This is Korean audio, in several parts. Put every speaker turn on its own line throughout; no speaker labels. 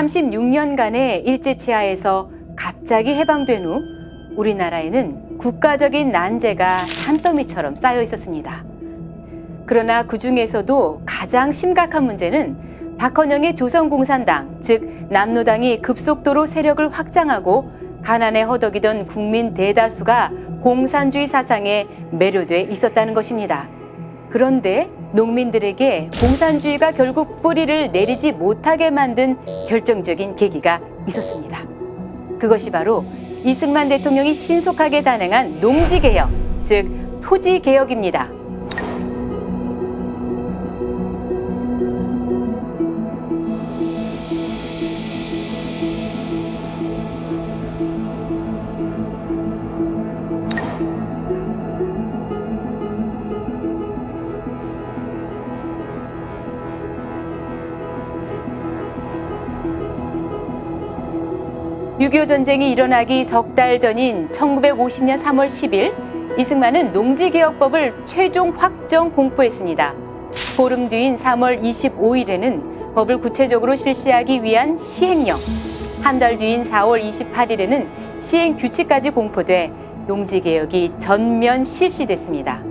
36년간의 일제치하에서 갑자기 해방된 후 우리나라에는 국가적인 난제가 산더미처럼 쌓여 있었습니다. 그러나 그 중에서도 가장 심각한 문제는 박헌영의 조선공산당, 즉 남노당이 급속도로 세력을 확장하고 가난에 허덕이던 국민 대다수가 공산주의 사상에 매료돼 있었다는 것입니다. 그런데 농민들에게 공산주의가 결국 뿌리를 내리지 못하게 만든 결정적인 계기가 있었습니다. 그것이 바로 이승만 대통령이 신속하게 단행한 농지개혁, 즉 토지개혁입니다. (6.25) 전쟁이 일어나기 석 달 전인 (1950년 3월 10일) 이승만은 농지개혁법을 최종 확정 공포했습니다. 보름 뒤인 3월 25일에는 법을 구체적으로 실시하기 위한 시행령, 한 달 뒤인 4월 28일에는 시행 규칙까지 공포돼 농지개혁이 전면 실시됐습니다.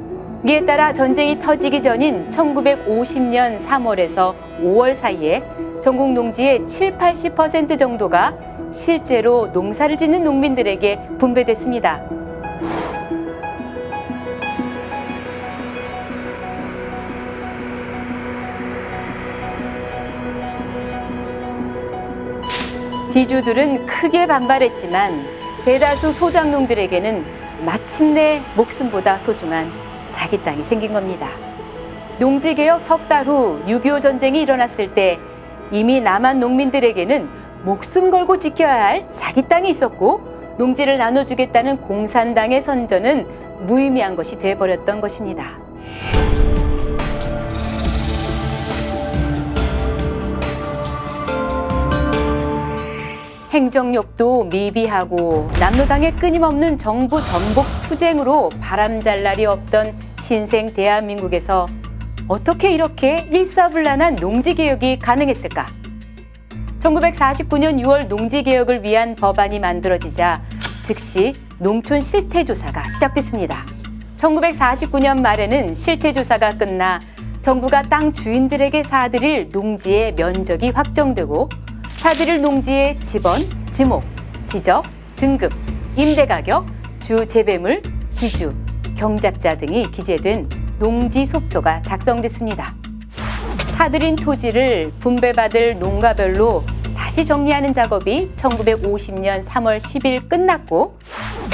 이에 따라 전쟁이 터지기 전인 1950년 3월에서 5월 사이에 전국 농지의 7, 80% 정도가 실제로 농사를 짓는 농민들에게 분배됐습니다. 지주들은 크게 반발했지만 대다수 소작농들에게는 마침내 목숨보다 소중한 자기 땅이 생긴 겁니다. 농지개혁 석 달 후 6.25 전쟁이 일어났을 때 이미 남한 농민들에게는 목숨 걸고 지켜야 할 자기 땅이 있었고 농지를 나눠주겠다는 공산당의 선전은 무의미한 것이 돼버렸던 것입니다. 행정력도 미비하고 남로당의 끊임없는 정부 전복 투쟁으로 바람잘 날이 없던 신생 대한민국에서 어떻게 이렇게 일사불란한 농지 개혁이 가능했을까? 1949년 6월 농지개혁을 위한 법안이 만들어지자 즉시 농촌 실태조사가 시작됐습니다. 1949년 말에는 실태조사가 끝나 정부가 땅 주인들에게 사들일 농지의 면적이 확정되고 사들일 농지의 지번, 지목, 지적, 등급, 임대가격, 주 재배물, 지주, 경작자 등이 기재된 농지 속표가 작성됐습니다. 사들인 토지를 분배받을 농가별로 다시 정리하는 작업이 1950년 3월 10일 끝났고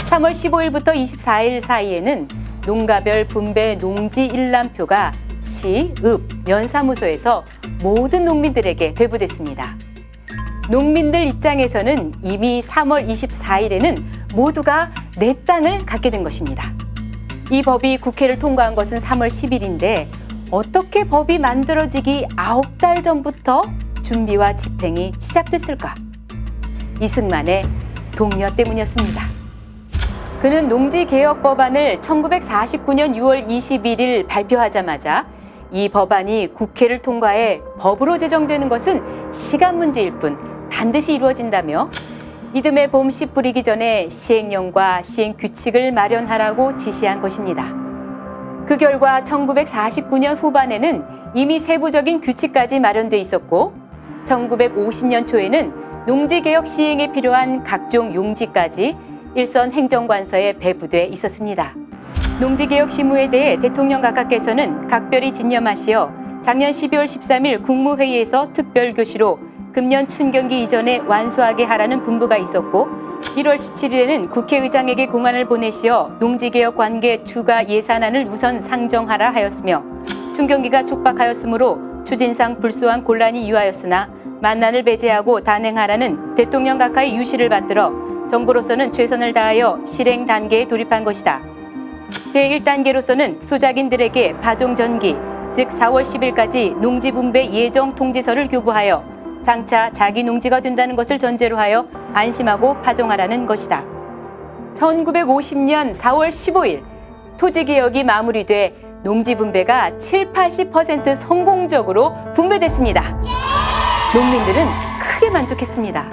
3월 15일부터 24일 사이에는 농가별 분배 농지 일람표가 시, 읍, 면사무소에서 모든 농민들에게 배부됐습니다. 농민들 입장에서는 이미 3월 24일에는 모두가 내 땅을 갖게 된 것입니다. 이 법이 국회를 통과한 것은 3월 10일인데 어떻게 법이 만들어지기 9달 전부터 준비와 집행이 시작됐을까? 이승만의 동료 때문이었습니다. 그는 농지개혁 법안을 1949년 6월 21일 발표하자마자 이 법안이 국회를 통과해 법으로 제정되는 것은 시간 문제일 뿐 반드시 이루어진다며 이듬해 봄 씨 뿌리기 전에 시행령과 시행 규칙을 마련하라고 지시한 것입니다. 그 결과 1949년 후반에는 이미 세부적인 규칙까지 마련돼 있었고 1950년 초에는 농지개혁 시행에 필요한 각종 용지까지 일선 행정관서에 배부돼 있었습니다. 농지개혁 실무에 대해 대통령 각하께서는 각별히 진념하시어 작년 12월 13일 국무회의에서 특별교시로 금년 춘경기 이전에 완수하게 하라는 분부가 있었고 1월 17일에는 국회의장에게 공안을 보내시어 농지개혁 관계 추가 예산안을 우선 상정하라 하였으며 춘경기가 촉박하였으므로 추진상 불소한 곤란이 유하였으나 만난을 배제하고 단행하라는 대통령 각하의 유시를 받들어 정부로서는 최선을 다하여 실행 단계에 돌입한 것이다. 제1단계로서는 소작인들에게 파종 전기, 즉 4월 10일까지 농지 분배 예정 통지서를 교부하여 장차 자기 농지가 된다는 것을 전제로 하여 안심하고 파종하라는 것이다. 1950년 4월 15일 토지 개혁이 마무리돼 농지 분배가 7, 80% 성공적으로 분배됐습니다. 농민들은 크게 만족했습니다.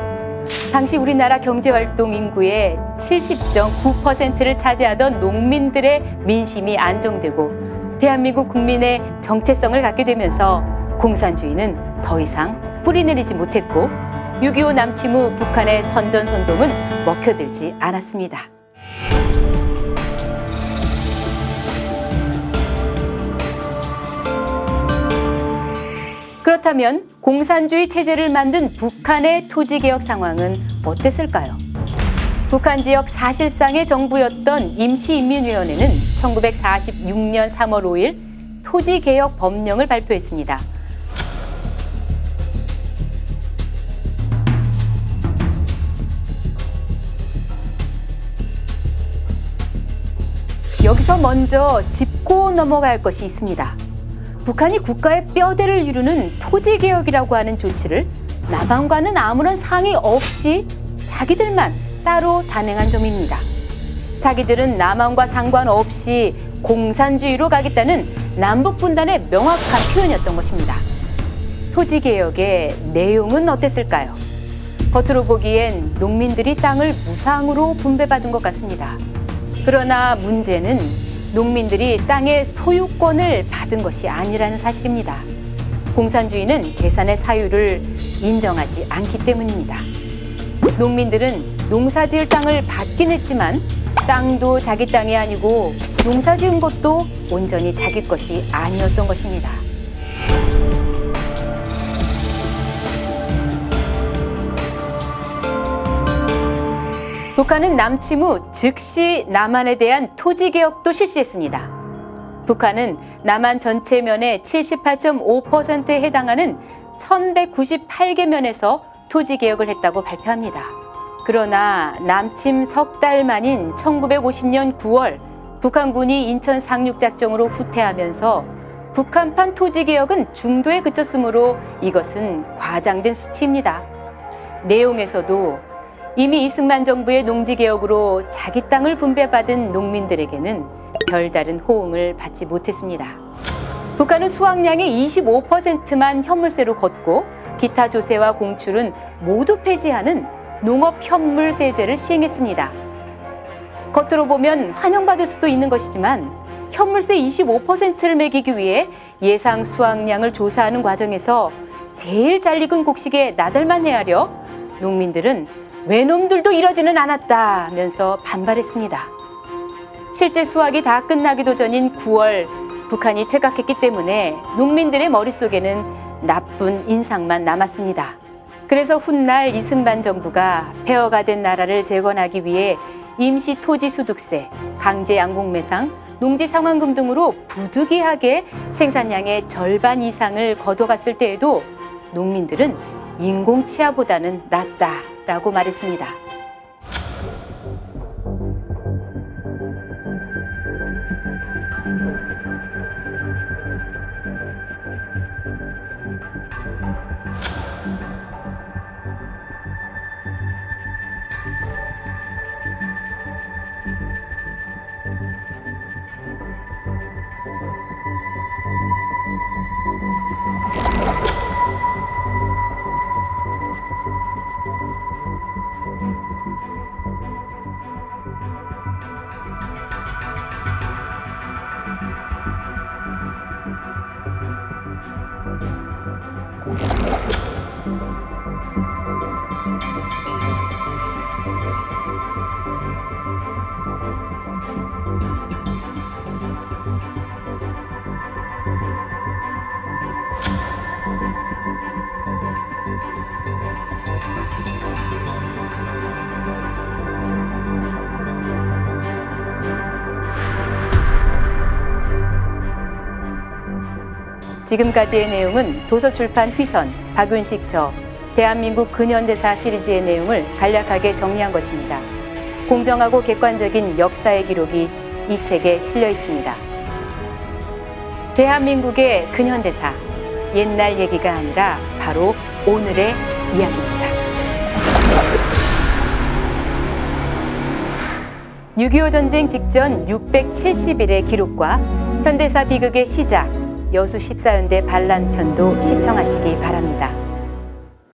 당시 우리나라 경제활동 인구의 70.9%를 차지하던 농민들의 민심이 안정되고 대한민국 국민의 정체성을 갖게 되면서 공산주의는 더 이상 뿌리 내리지 못했고 6.25 남침 후 북한의 선전선동은 먹혀들지 않았습니다. 그렇다면 공산주의 체제를 만든 북한의 토지개혁 상황은 어땠을까요? 북한 지역 사실상의 정부였던 임시인민위원회는 1946년 3월 5일 토지개혁 법령을 발표했습니다. 여기서 먼저 짚고 넘어갈 것이 있습니다. 북한이 국가의 뼈대를 이루는 토지 개혁이라고 하는 조치를 남한과는 아무런 상의 없이 자기들만 따로 단행한 점입니다. 자기들은 남한과 상관없이 공산주의로 가겠다는 남북 분단의 명확한 표현이었던 것입니다. 토지 개혁의 내용은 어땠을까요? 겉으로 보기엔 농민들이 땅을 무상으로 분배받은 것 같습니다. 그러나 문제는 농민들이 땅의 소유권을 받은 것이 아니라는 사실입니다. 공산주의는 재산의 사유를 인정하지 않기 때문입니다. 농민들은 농사 지을 땅을 받긴 했지만 땅도 자기 땅이 아니고 농사 지은 것도 온전히 자기 것이 아니었던 것입니다. 북한은 남침 후 즉시 남한에 대한 토지 개혁도 실시했습니다. 북한은 남한 전체 면의 78.5%에 해당하는 1198개 면에서 토지 개혁을 했다고 발표합니다. 그러나 남침 석 달 만인 1950년 9월 북한군이 인천 상륙 작정으로 후퇴하면서 북한판 토지 개혁은 중도에 그쳤으므로 이것은 과장된 수치입니다. 내용에서도 이미 이승만 정부의 농지 개혁으로 자기 땅을 분배받은 농민들에게는 별다른 호응을 받지 못했습니다. 북한은 수확량의 25%만 현물세로 걷고 기타 조세와 공출은 모두 폐지하는 농업 현물 세제를 시행했습니다. 겉으로 보면 환영받을 수도 있는 것이지만 현물세 25%를 매기기 위해 예상 수확량을 조사하는 과정에서 제일 잘 익은 곡식에 나달만 헤아려 농민들은 외놈들도 이러지는 않았다면서 반발했습니다. 실제 수확이 다 끝나기도 전인 9월 북한이 퇴각했기 때문에 농민들의 머릿속에는 나쁜 인상만 남았습니다. 그래서 훗날 이승만 정부가 폐허가 된 나라를 재건하기 위해 임시 토지 소득세, 강제 양곡 매상, 농지 상환금 등으로 부득이하게 생산량의 절반 이상을 거둬갔을 때에도 농민들은 인공치하보다는 낫다 라고 말했습니다. 지금까지의 내용은 도서출판 휘선, 박윤식 저, 대한민국 근현대사 시리즈의 내용을 간략하게 정리한 것입니다. 공정하고 객관적인 역사의 기록이 이 책에 실려 있습니다. 대한민국의 근현대사, 옛날 얘기가 아니라 바로 오늘의 이야기입니다. 6.25 전쟁 직전 670일의 기록과 현대사 비극의 시작, 여수 14연대 반란편도 시청하시기 바랍니다.